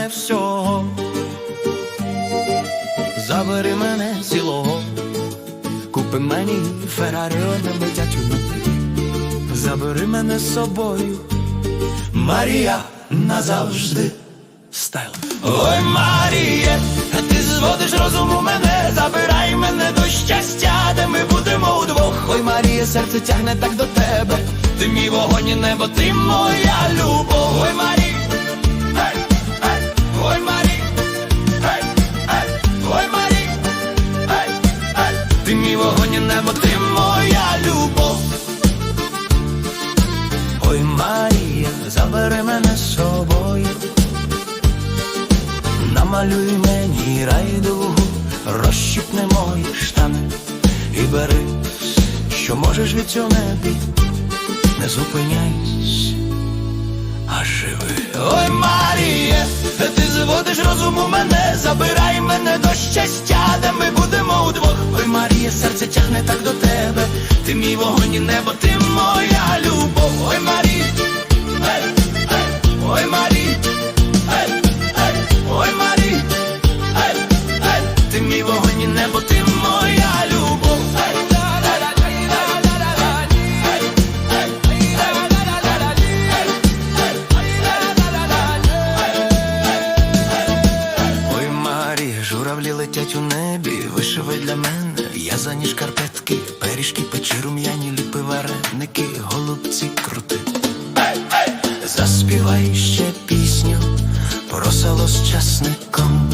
мене всього, забери мене цілого, купи мені феррарио на дитячу забери мене з собою, Марія назавжди стайл. Ой, Марія, ти зводиш розум у мене, забирай мене до щастя, де ми будемо удвох. Ой, Марія, серце тягне так до тебе. Ти мій вогонь і небо, ти моя любов. Ой, Марія. Намалюй мені райдугу, розщіпни мої штани і бери, що можеш від цього небі, не зупиняйся, а живи. Ой, Маріє, ти зводиш розум у мене, забирай мене до щастя, де ми будемо удвох. Ой, Марія, серце тягне так до тебе, ти мій вогонь і небо, ти моя летять у небі, вишивай для мене, я за ніж карпетки, пиріжки, печі, рум'яні, ліпи, вареники, голубці крути. Заспівай ще пісню про село з часником.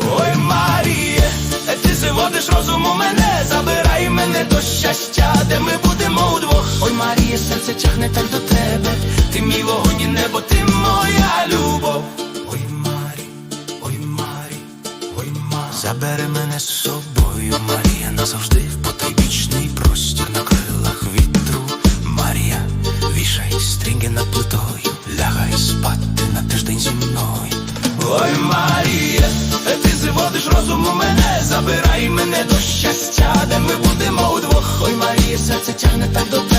Ой, Маріє, ти заводиш розум у мене, забирай мене до щастя, де ми будемо удвох. Ой, Маріє, серце тягне так до тебе, ти мій вогонь і небо, ти моя любов. Забери мене з собою, Марія, назавжди в потайбічний простір на крилах вітру. Марія, вішай стрінги над плитою, лягай спати на тиждень зі мною. Ой, Марія, ти заводиш розум у мене, забирай мене до щастя, де ми будемо удвох. Ой, Марія, серце тягне так до тебе,